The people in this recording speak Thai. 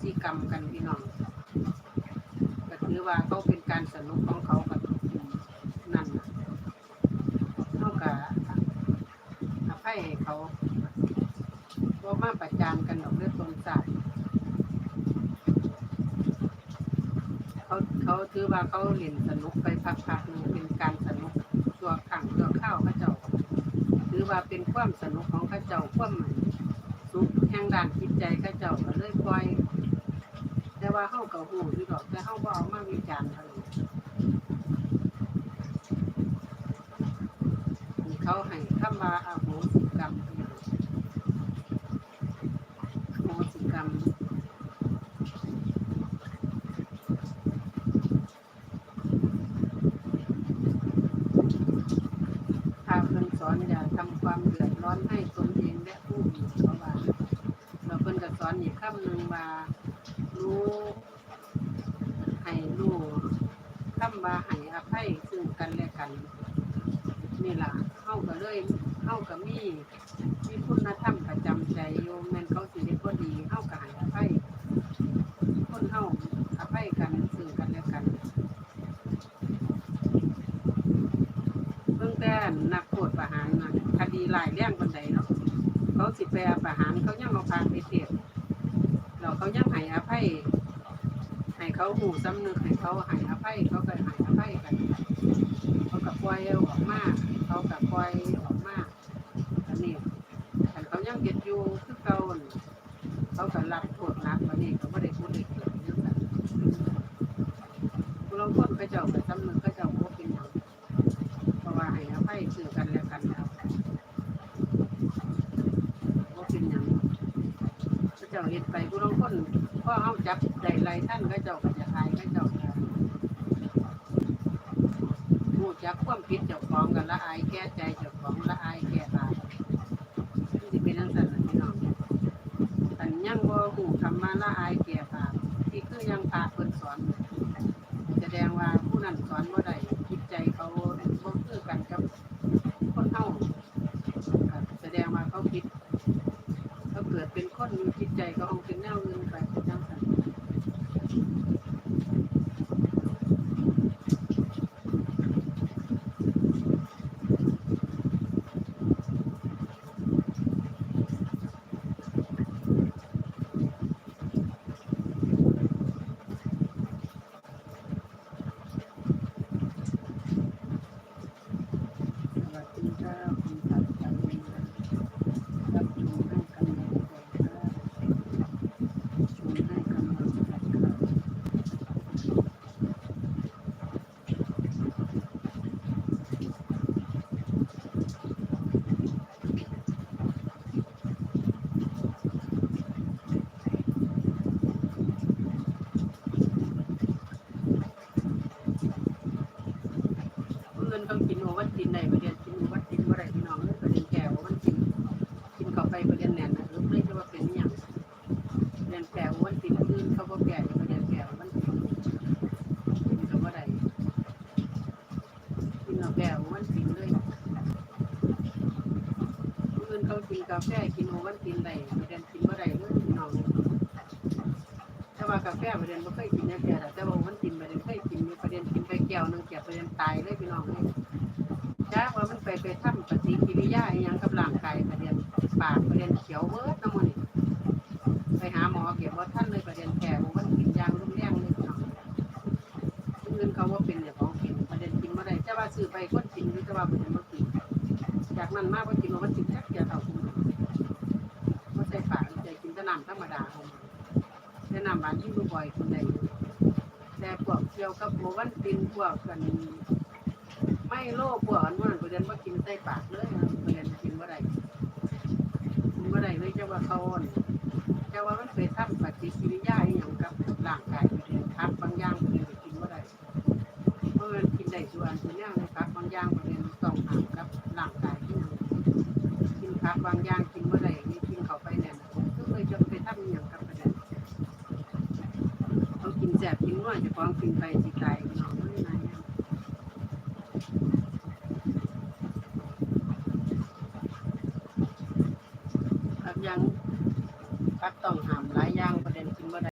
สิกรรมกันพี่น้องก็ถือว่าเขาเป็นการสนุกของเขากับนั่นน่ะเท่ากับอภัยให้เขาบ่มาประจานกันดอกเรื่องตนศาสตร์เขาเขาถือว่าเขาเล่นสนุกไปพักๆหนึงเป็นการสนุกตัวขังตัวข้าวเขาเจ้าถือว่าเป็นความสนุกของเขาเจ้าความสุขแห่งด้านจิตใจเขาเจ้าก็เลยปล่อย ว่าเฮาก็ฮู้อยู่ดอกแต่เฮาบ่เอามาวิจารณ์เขาเลยนี่เขาให้คำว่าอโหสิกรรมอโหสิกรรมถ้าเพิ่นสอนอย่าทำความเดือดร้อนให้ตนเองและผู้อื่นเขาว่าเราเพิ่นก็สอนอีกคำหนึ่งว่า รู้ให้รู้คำว่าให้อภัยซึ่งกันและกันนี่ล่ะเฮาก็เลยเฮาก็มีมีคุณธรรมประจำใจโยมแม่นเขาสิได้บ่ดีเฮาก็ให้อภัยคนเฮาอภัยกันซึ่งกันและกันเพิ่งแต่นักโทษประหารนะคดีหลายเรื่องบันไดเนาะเขาสิไปเอาประหารเขายังเอาพาไปเทศเราเขายังให้อภัยให้เขาหูสำนึกให้เขาให้อภัยเขาก็ให้อภัยกันเขากับปล่อยออกมาเขากับปล่อยออกมาอันนี้แต่เขายังเก็บอยู่คือเก่าเขาก็รับโทษหนักวันนี้เขาไม่ได้พูดได้เกิดยังไงผู้ลงโทษเขาเจ้ากับสำนึกยัง เพราะว่าให้อภัยซึ่งกันและกันแล้วบ่เป็นหยังพระ เฮ็ดไปผู้ลางคนพอเฮาจับได้หลายท่านก็เจ้าก็จะทายก็เจ้าก็รู้จักความผิดเจ้าของกันละอายแก้ใจเจ้าของละอายแก้บาปมันสิเป็นจังซั่นล่ะพี่น้องแต่ยังบ่ฮู้ธรรมะละอายแก้บาปที่คือยังพระเพิ่นสอนแสดงว่าผู้นั้นสอนว่าใดจิตใจเขาบ่คือกันกับคนเฮาก็แสดงว่าเขาคิดเขาเกิดเป็นคนจิตใจเขาเอาเป็นแนวอื่นไปเป็นจังซั่นสวัสดีครับคุณทัศน์จันทร์รับชมให้กำลังใจครับชมให้กำลังใจครับเพื่อนเขา กินโอวัลตินได้ประเดี๋ยวกินวัลตินบ่ได้พี่น้องเอ้ยประเดี๋ยวแก่โอวัลตินกินเข้าไปประเดี๋ยวแน่นนะเออเลยจะว่าเป็นอย่างประเดี๋ยวแก่โอวัลตินอื่นเขาบ่แก่ประเดี๋ยวแก่โอวัลตินกินก็บ่ได้กินเอาแก่โอวัลตินเลยผู้อื่นเขากินกาแฟกินโอวัลตินได้ประเดี๋ยวกินบ่ได้เลยพี่น้องแต่ว่ากาแฟประเดี๋ยวบ่เคยกินแน่แต่ว่าโอวัลตินประเดี๋ยวเคยกินประเดี๋ยวกินไปแก้วนึงแก้วประเดี๋ยวตายเลยพี่น้องเลย จ้าว่ามันไปไปทำปฏิกิริยาอหยังกับร่างกายประเด็นปากประเด็นเขียวเบิดน้ำมันนี่ไปหาหมอเก็บว่าท่านเลยประเด็นแก่ว่ามันกินยางรุ่มแรงเลยพี่น้องคนอื่นเขาว่าเป็นเนี่ยของกินประเด็นกินมาได้แต่ว่าซื้อไปคนกินหรือแต่ว่าประเด็นมากินจากนั้นมากว่ากินว่ามันกินจักเดียวเท่าคุณว่าใส่ปากใจกินแต่น้ำธรรมดาของมันแต่น้ำหวานที่บ่อยคนใดแต่พวกเกี่ยวกับโมวันตินพวกกัน ไม่โลภพวกอันนั้นประเด็นว่ากินใส่ปากเลยประเด็นกินว่าไรกินว่าไรเลยจะว่าเขาอนจะว่ามันไปทำปฏิกิริยาอย่างกับร่างกายประเด็นครับบางอย่างประเด็นกินว่าไรเพราะมันกินได้ส่วนส่วนนี้นะครับบางอย่างประเด็นต้องห่างกับร่างกายที่กินครับบางอย่างกินว่าไรนี่กินเข้าไปเนี่ยนะก็เลยจะไปทำอย่างกับประเด็นเขากินแสบกินน้อยจะฟ้องกินไป ยังปักต้องหา